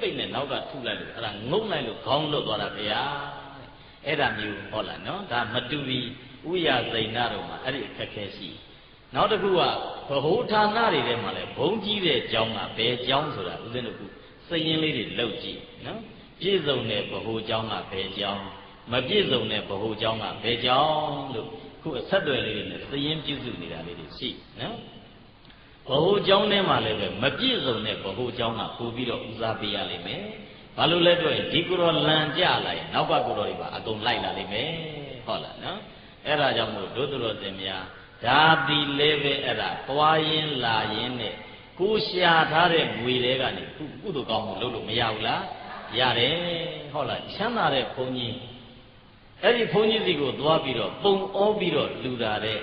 ပိတ်နဲ့နောက်ကထုလိုက်လို့အဲ့ဒါငုံလိုက်လို့ခေါင်းလွတ်သွားတာဗျာအဲ့ဒါမျိုးဟောလာနော်ဒါမတူပြီဥရသိဏတော်မှာအဲ့ဒီအခက်ခဲရှိနောက်တစ်ခုကဗဟုဌာနတွေထဲမှာလဲဘုံကြီးတဲ့ကြောင်းကဘယ်ကြောင်းဆိုတာဦးဇင်းတို့ကစည်ရင်လေးတွေလောက်ကြည့်နော်ပြည့်စုံတဲ့ဗဟုကြောင်းကဘယ်ကြောင်းမပြည့်စုံတဲ့ဗဟုကြောင်းကဘယ်ကြောင်းလို့ခုအဆက်အသွယ်လေးတွေနဲ့စည်ရင်ပြုစုနေတာလေးတွေရှိနော် ဘဟုเจ้าထဲမှာလည်းပဲမပြည့်စုံတဲ့ဗဟုเจ้าကပို့ပြီးတော့ဦးစားပေးရလိမ့်မယ်ဘာလို့လဲတော့ဒီကိုယ်တော်လန်ကြလာရင်နောက်ကကိုယ်တော်တွေပါအကုန်လိုက်လာလိမ့်မယ်ဟုတ်လားနော်အဲ့ဒါကြောင့်မို့ဒုသတော်စင်များဒါဒီလေးပဲအဲ့ဒါသွားရင်လာရင်နဲ့ကိုရှာထားတဲ့ငွေတွေကနေကုသိုလ်ကောင်းမှုလုပ်လို့မရဘူးလားရတယ်ဟုတ်လားချမ်းသာတဲ့ဘုန်းကြီးအဲ့ဒီဘုန်းကြီးစီကိုသွားပြီးတော့ပုံဩပြီးတော့လူတာတဲ့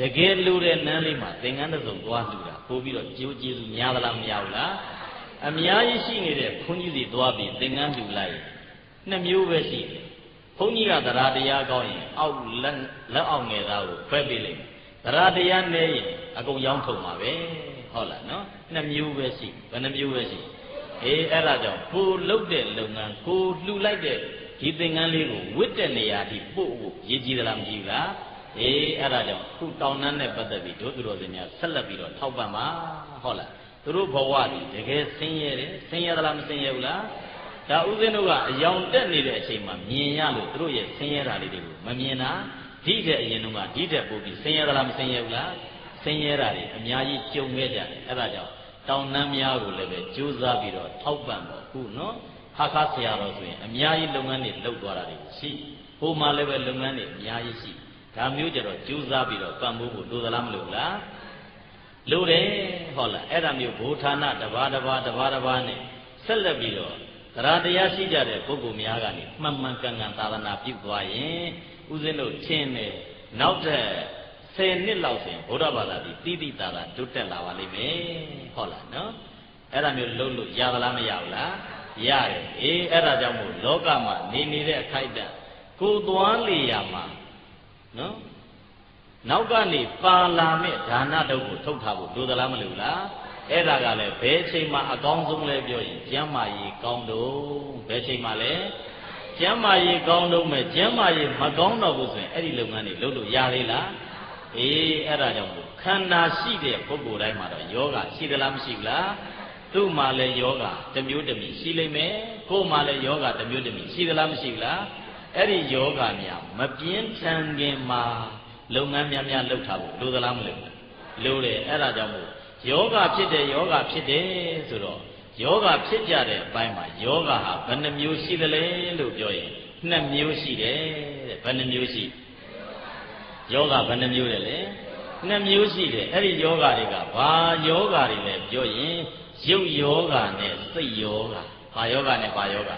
တကယ်လူတဲ့နန်းလေးမှာသင်္ကန်းတစ်စုံသွားလူတာပို့ပြီးတော့ကျိုးကျေးဇူးများသလားမရဘူးလားအများကြီးရှိနေတဲ့ဘုန်းကြီးစီသွားပြီးသင်္ကန်းလူလိုက်နှစ်မျိုးပဲရှိတယ်ဘုန်းကြီးကတရားတရားကောင်းရင်အောက်လက်လက်အောက်ငယ်သားကိုဖဲပေးလိုက်တရားတရားနဲ့ရင်အကုန်ရောင်းထုံပါပဲဟုတ်လားနော်နှစ်မျိုးပဲရှိဘယ်နှမျိုးပဲရှိအေးအဲ့ဒါကြောင့်ကိုလှုပ်တဲ့လုပ်ငန်းကိုလှူလိုက်တဲ့ဒီသင်္ကန်းလေးကိုဝစ်တဲ့နေရာထိပို့ဖို့ရည်ကြီးသလားမကြည့်ဘူးလား အေးအဲ့ဒါကြောင့်ခုတောင်းနှန်းနဲ့ပတ်သက်ပြီးတို့သူတော်စင်များဆက်လက်ပြီးတော့ထောက်ပံ့ပါဟုတ်လားသူတို့ဘဝဒီတကယ်ဆင်းရဲတယ်ဆင်းရဲသလားမဆင်းရဲဘူးလားဒါဥစဉ်တို့ကအယောင်တက်နေတဲ့အချိန်မှာမြင်ရလို့သူတို့ရဲ့ဆင်းရဲတာလေးတွေကိုမမြင်တာဒီတဲ့အရင်တုန်းကဒီတဲ့ပို့ပြီးဆင်းရဲသလားမဆင်းရဲဘူးလားဆင်းရဲတာတွေအများကြီးကြုံခဲ့ကြတယ်အဲ့ဒါကြောင့်တောင်းနှမ်းများကိုလည်းပဲကြိုးစားပြီးတော့ထောက်ပံ့ပေါ့ခုနော်ဟာခါဆရာတော်ဆိုရင်အများကြီးလုပ်ငန်းတွေလုပ်သွားတာတွေရှိဟိုမှာလည်းပဲလုပ်ငန်းတွေအများကြီးရှိ ဒါမျိုးကြတော့ကြိုးစားပြီးတော့ပံ့ပိုးဖို့လိုသလားမလိုလားလိုတယ်ဟုတ်လားအဲ့ဒါမျိုးဘိုးဌာနတစ်ပါးတစ်ပါးတစ်ပါးတစ်ပါးနဲ့ဆက်လက်ပြီးတော့တရားတရားရှိကြတဲ့ပုဂ္ဂိုလ်များကနေမှန်မှန်ကန်ကန်သာသနာပြုသွားရင်ဥစဉ်တို့ထင်းတယ်နောက်ထပ်10နှစ်လောက်ဆိုရင်ဗုဒ္ဓဘာသာပြီးတိတိတာတာတိုးတက်လာပါလိမ့်မယ်ဟုတ်လားနော်အဲ့ဒါမျိုးလုံးလို့ရသလားမရဘူးလားရတယ်အေးအဲ့ဒါကြောင့်မို့လောကမှာနေနေတဲ့အခိုက်အတန့်ကိုသွားလေရမှာ နော်နောက်ကနေပါလာမဲ့ဒါနတုတ်ကိုထုတ်ထားဖို့လိုသလားမလိုလားအဲ့ဒါကလည်းဘယ်ချိန်မှအကောင်းဆုံးလဲပြောရင်ကျမ်းမာရေးကောင်းတော့ဘယ်ချိန်မှလဲကျမ်းမာရေးကောင်းတော့မဲ့ကျမ်းမာရေးမကောင်းတော့ဘူးဆိုရင်အဲ့ဒီလုပ်ငန်းတွေလုပ်လို့ရသေးလားအေးအဲ့ဒါကြောင့်ခန္ဓာရှိတဲ့ပုဂ္ဂိုလ်တိုင်းမှာတော့ယောဂရှိသလားမရှိဘူးလားသူ့မှာလည်းယောဂတစ်မျိုးတစ်မျိုးရှိလိမ့်မယ်ကိုယ်မှာလည်းယောဂတစ်မျိုးတစ်မျိုးရှိသလားမရှိဘူးလား အဲ့ဒီယောဂများမပြင်းထန်ခင်မှာလုပ်ငန်းများများလုပ်ထားဖို့လိုသလားမလိုဘူးလိုတယ်အဲ့ဒါကြောင့်မို့ယောဂဖြစ်တယ်ယောဂဖြစ်တယ်ဆိုတော့ယောဂဖြစ်ကြတဲ့အပိုင်းမှာယောဂဟာဘယ်နှမျိုးရှိသလဲလို့ပြောရင်နှစ်မျိုးရှိတယ်တဲ့ဘယ်နှမျိုးရှိယောဂဘယ်နှမျိုးလဲလဲနှစ်မျိုးရှိတယ်အဲ့ဒီယောဂတွေကဘာယောဂတွေလဲပြောရင်ရုပ်ယောဂနဲ့စိတ်ယောဂဘာယောဂနဲ့ဘာယောဂ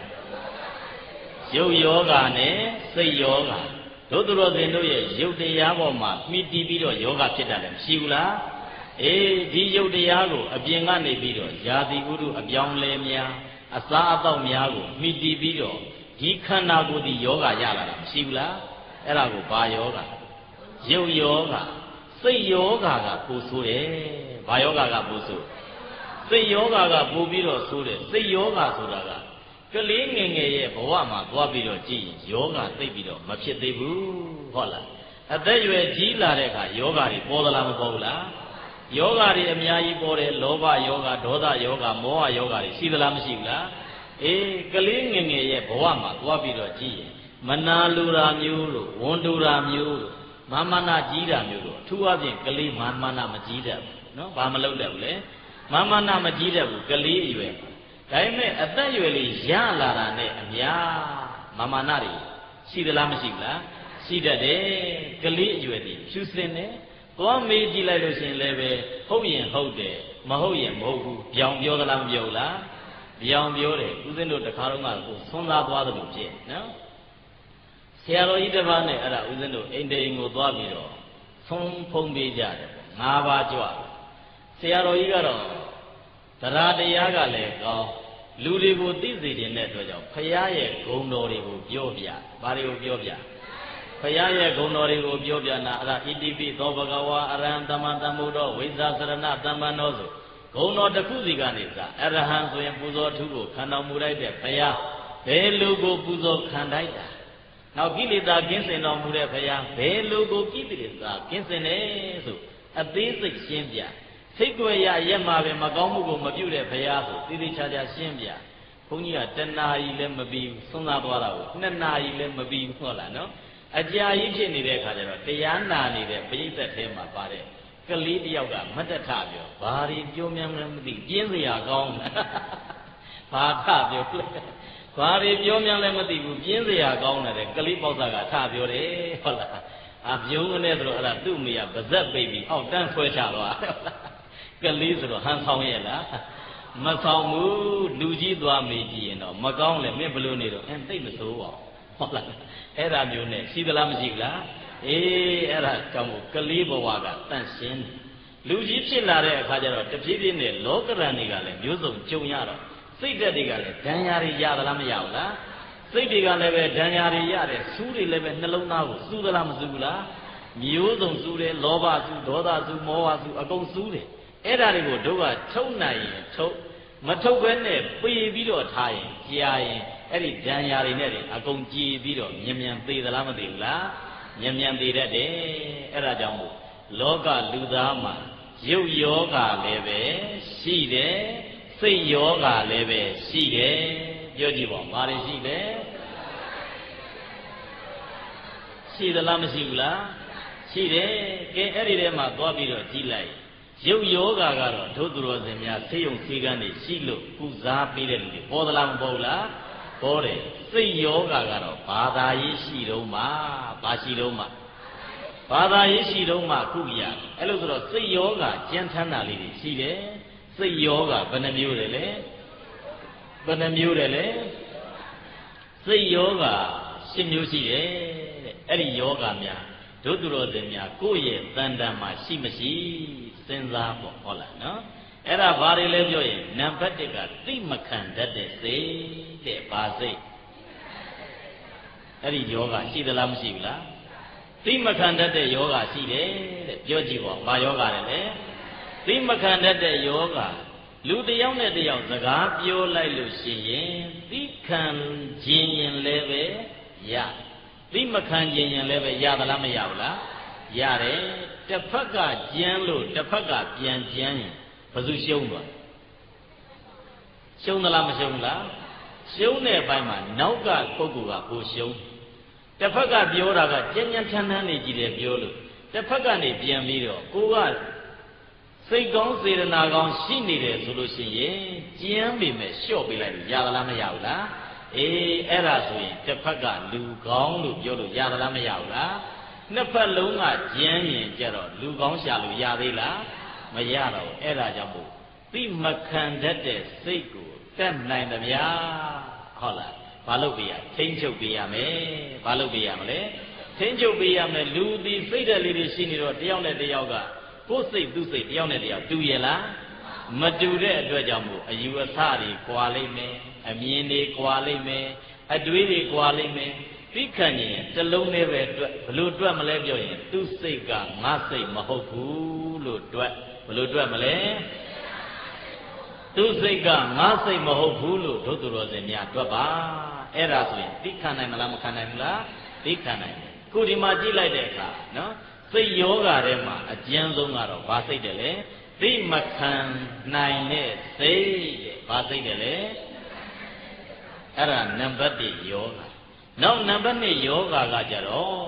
ရုပ်ယောဂနဲ့စိတ်ယောဂတို့သူတော်စင်တို့ရဲ့ရုပ်တရားပေါ်မှာမှီတည်ပြီးတော့ယောဂဖြစ်တာလည်းမရှိဘူးလားအေးဒီရုပ်တရားကိုအပြင်ကနေပြီးတော့ယာတိဥဒုအပြောင်းလဲများအစားအသောက်များကိုမှီတည်ပြီးတော့ဒီခန္ဓာကိုယ်ဒီယောဂရလာတာမရှိဘူးလားအဲ့ဒါကိုဘာယောဂရုပ်ယောဂစိတ်ယောဂကပူဆိုးတယ်ဘာယောဂကပူဆိုးစိတ်ယောဂကပူပြီးတော့ဆိုးတယ်စိတ်ယောဂဆိုတာက ကလေးငယ်ငယ်ရဲ့ဘဝမှာသွားပြီးတော့ကြည့်ရင်ယောဂသိပ်ပြီးတော့မဖြစ်သေးဘူးဟုတ်လားအသက်ရွယ်ကြီးလာတဲ့အခါယောဂတွေပေါ်သလားမပေါ်ဘူးလားယောဂတွေအများကြီးပေါ်တယ်လောဘယောဂဒေါသယောဂမောဟယောဂတွေရှိသလားမရှိဘူးလားအေးကလေးငယ်ငယ်ရဲ့ဘဝမှာသွားပြီးတော့ကြည့်ရင်မနာလူရာမျိုးလို့ဝန်တူရာမျိုးလို့မာမနာကြီးတာမျိုးလို့အထူးအဖြင့်ကလေးမာမနာမကြီးတတ်ဘူးနော်ဘာမလုပ်တတ်ဘူးလေမာမနာမကြီးတတ်ဘူးကလေးအရွယ် ဒါပေမဲ့အသက်အရွယ်လေးရလာတာနဲ့အများမာမနာတွေရှိသလားမရှိဘူးလားရှိတတ်တယ်ကလေးအရွယ်တွေဖြူစင်တယ်သွားမေးကြည့်လိုက်လို့ရှင်လည်းပဲဟုတ်ရင်ဟုတ်တယ်မဟုတ်ရင်မဟုတ်ဘူးပြောင်ပြောသလားမပြောဘူးလားပြောင်ပြောတယ်ဦးဇင်းတို့တခါတော့ကကိုဆွမ်းသားသွားတယ်လို့ဖြစ်နော်ဆရာတော်ကြီးတစ်ပါးနဲ့အဲ့ဒါဦးဇင်းတို့အိမ်တိန်ကိုသွားပြီးတော့ဆုံးဖုံးပေးကြတယ်ပေါ့၅ပါးကြွဆရာတော်ကြီးကတော့တရားတရားကလည်းကောင်း လူတွေကိုသိစေခြင်းတဲ့အတွက်ကြောင့်ဖရာရဲ့ဂုဏ်တော်တွေကိုပြောပြဘာတွေကိုပြောပြဖရာရဲ့ဂုဏ်တော်တွေကိုပြောပြနာအဲ့ဒါဣတိပိသောဘဂဝါအရဟံသမ္မာသမ္ဗုဒ္ဓဝိဇာစရဏသမ္မန္နောဆိုဂုံတော်တစ်ခုစီကနေစအရဟံဆိုရင်ပူဇော်ထုကိုခံတော်မူလိုက်တဲ့ဘုရားဘယ်လူကိုပူဇော်ခံတိုက်တာနောက်ကိလေသာကင်းစင်တော်မူတဲ့ဘုရားဘယ်လူကိုကိလေသာကင်းစင်တယ်ဆိုအသေးစိတ်ရှင်းပြ စိတ်ကြွယ်ရရက်မှာပဲမကောင်းမှုကိုမပြုတဲ့ဘုရားဆိုတိတိကျကျရှင်းပြဘုန်းကြီးကတဏှာကြီးလည်းမပြီးဘူးသုံးသားသွားတာကိုနှစ်နာရီလည်းမပြီးဘူးဟုတ်လားနော်အကြာကြီးဖြစ်နေတဲ့အခါကျတော့တရားနာနေတဲ့ပရိသတ်ထဲမှာပါတယ်ကလေးတယောက်ကမတ္တထပြောဘာတွေပြောမှန်းမသိပြင်းစရာကောင်းတယ်ဘာထပြောလဲဘာတွေပြောမှန်းလည်းမသိဘူးပြင်းစရာကောင်းတယ်ကလေးပေါက်သားကထပြောတယ်ဟုတ်လားအပြုံးကနေဆိုတော့အဲ့ဒါသူ့မိကပါဇက်ပိတ်ပြီးအောက်တန်းဆွဲချသွားတယ်ဟုတ်လား ကလေးဆိုတော့ဟန်ဆောင်ရဲ့လားမဆောင်ဘူးလူကြီးသွားမေးကြည့်ရင်တော့မကောင်းလေမင်းဘလို့နေတော့အင်းတိတ်မစိုးပါဘူးဟုတ်လားအဲ့ဒါမျိုးနဲ့ရှိသလားမရှိဘူးလားအေးအဲ့ဒါကြောင့်မို့ကလေးဘဝကတန့်ရှင်းတယ်လူကြီးဖြစ်လာတဲ့အခါကျတော့တဖြည်းဖြည်းနဲ့လောကရန်တွေကလည်းမျိုးစုံကြုံရတော့စိတ်ဓာတ်တွေကလည်းဒဏ်ရာတွေရသလားမရဘူးလားစိတ်တွေကလည်းပဲဒဏ်ရာတွေရတယ်စူးတွေလည်းပဲနှလုံးသားကိုစူးသလားမစူးဘူးလားမျိုးစုံစူးတယ်လောဘစူးဒေါသစူးမောဟစူးအကုန်စူးတယ် အဲ့ဒါတွေကိုတို့ကထုတ်နိုင်ရင်ထုတ်မထုတ်ဘဲနဲ့ပေပြီးတော့ထားရင်ကြာရင်အဲ့ဒီဒဏ်ရာတွေနဲ့အကုန်ကြည်ပြီးတော့မြန်မြန်သေးသလားမသေးဘူးလားမြန်မြန်သေးတတ်တယ်အဲ့ဒါကြောင့်မို့လောကလူသားမှာရုပ်ယောဂလည်းပဲရှိတယ်စိတ်ယောဂလည်းပဲရှိတယ်ပြောကြည့်ပါဘာတွေရှိလဲရှိသလားမရှိဘူးလားရှိတယ်ကဲအဲ့ဒီထဲမှာသွားပြီးတော့ကြည့်လိုက် ရုပ်ယောဂကတော့ဒုသူတော်စင်များဆေးရုံဆေးကန်းတွေရှိလို့ကုစားပေးတဲ့လူတွေပေါ်သလားမပေါ်ဘူးလားပေါ်တယ်စိတ်ယောဂကတော့ဘာသာရေးရှိတော့မှဘာရှိတော့မှဘာသာရေးရှိတော့မှခုရအဲ့လိုဆိုတော့စိတ်ယောဂကြမ်းထမ်းတာလေးတွေရှိတယ်စိတ်ယောဂဘယ်နှမျိုးတယ်လဲဘယ်နှမျိုးတယ်လဲစိတ်ယောဂရှင်းမျိုးရှိတယ်တဲ့အဲ့ဒီယောဂများဒုသူတော်စင်များကိုယ့်ရဲ့တန်တန်မှာရှိမရှိ စဉ်းစားပေါ့ဟုတ်လားနော်အဲ့ဒါဘာတွေလဲပြောရင်နံပါတ်1ကသိမခံတတ်တဲ့စိတ်တဲ့ဘာစိတ်အဲ့ဒီယောဂရှိသလားမရှိဘူးလားသိမခံတတ်တဲ့ယောဂရှိတယ်တဲ့ပြောကြည့်ပေါ့ဘာယောဂလဲလဲသိမခံတတ်တဲ့ယောဂလူတယောက်နဲ့တယောက်စကားပြောလိုက်လို့ရှိရင်သိခံခြင်းရင်လည်းပဲရသိမခံခြင်းရင်လည်းပဲရသလားမရဘူးလား ရတယ်တစ်ဖက်ကကြမ်းလို့တစ်ဖက်ကပြန်ကြမ်းရင်ဘယ်သူရှုံးသွားရှုံးသလားမရှုံးလားရှုံးတဲ့ဘက်မှာနောက်ကပုဂ္ဂိုလ်ကကိုရှုံးတစ်ဖက်ကပြောတာကကြမ်းကြမ်းထမ်းထမ်းနေကြည့်တယ်ပြောလို့တစ်ဖက်ကနေပြန်ပြီးတော့ကိုကစိတ်ကောင်းစေတနာကောင်းရှိနေတယ်ဆိုလို့ရှိရင်ကြမ်းပေမဲ့လျှော့ပေးလိုက်လို့ရသလားမရဘူးလားအေးအဲ့ဒါဆိုရင်တစ်ဖက်ကလူကောင်းလို့ပြောလို့ရသလားမရဘူးလား နှစ်ဖက်လုံးကကြမ်းရင်ကြတော့လူကောင်းရှာလို့ရသေးလားမရတော့ဘူးအဲ့ဒါကြောင့်မို့သိမခံတတ်တဲ့စိတ်ကိုတက်နိုင်သမျှဟုတ်လားဘာလုပ်ပေးရထိမ့်ချုပ်ပေးရမယ်ဘာလုပ်ပေးရမလဲထိမ့်ချုပ်ပေးရမယ်လူဒီစိတ်ဓာတ်လေးတွေရှိနေတော့တယောက်နဲ့တယောက်ကကိုယ်စိတ်သူ့စိတ်တယောက်နဲ့တယောက်တူရလားမတူတဲ့အတွက်ကြောင့်မို့အယူအဆတွေကွာလိမ့်မယ်အမြင်တွေကွာလိမ့်မယ်အတွေးတွေကွာလိမ့်မယ် သိခံရင်တလုံးနဲ့ပဲအတွက်ဘလို့တွက်မလဲပြောရင်သူ့စိတ်ကငါစိတ်မဟုတ်ဘူးလို့တွက်ဘလို့တွက်မလဲသူ့စိတ်ကငါစိတ်မဟုတ်ဘူးလို့ဒုသူတော်စင်များတွက်ပါအဲ့ဒါဆိုရင်သိခံနိုင်မလားမခံနိုင်ဘူးလားသိခံနိုင်တယ်ခုဒီမှာကြည့်လိုက်တဲ့အခါနော်စိတ်ယောဂါထဲမှာအကျဉ်းဆုံးကတော့ဘာစိတ်တယ်လဲသိမခံနိုင်တဲ့စိတ်တဲ့ဘာစိတ်တယ်လဲအဲ့ဒါနံပါတ်1ယောဂါ နောက်နံပါတ်2ယောဂါကကြတော့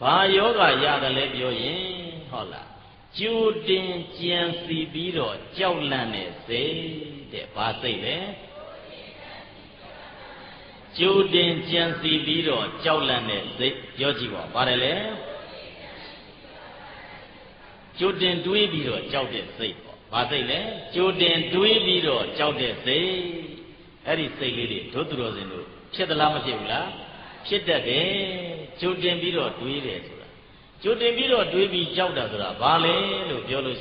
ဘာယောဂါရတယ်လဲပြောရင်ဟုတ်လားကျူတင်ကြံစီပြီးတော့ကြောက်လန့်တဲ့စိတ်တဲ့ဘာစိတ်လဲကျူတင်ကြံစီပြီးတော့ကြောက်လန့်တဲ့စိတ်ပြောကြည့်ပါပါတယ်လေကျူတင်တွေးပြီးတော့ကြောက်တဲ့စိတ်ပေါ့ဘာစိတ်လဲကျူတင်တွေးပြီးတော့ကြောက်တဲ့စိတ်အဲ့ဒီစိတ်လေးတွေဒုသူတော်စင်တို့ ဖြစ်သလားမဖြစ်ဘူးလားဖြစ်တတ်တယ်ကျူတင်ပြီးတော့တွေးတယ်ဆိုတာကျူတင်ပြီးတော့တွေးပြီးကြောက်တာဆိုတာဘာလဲလို့ပြောလို့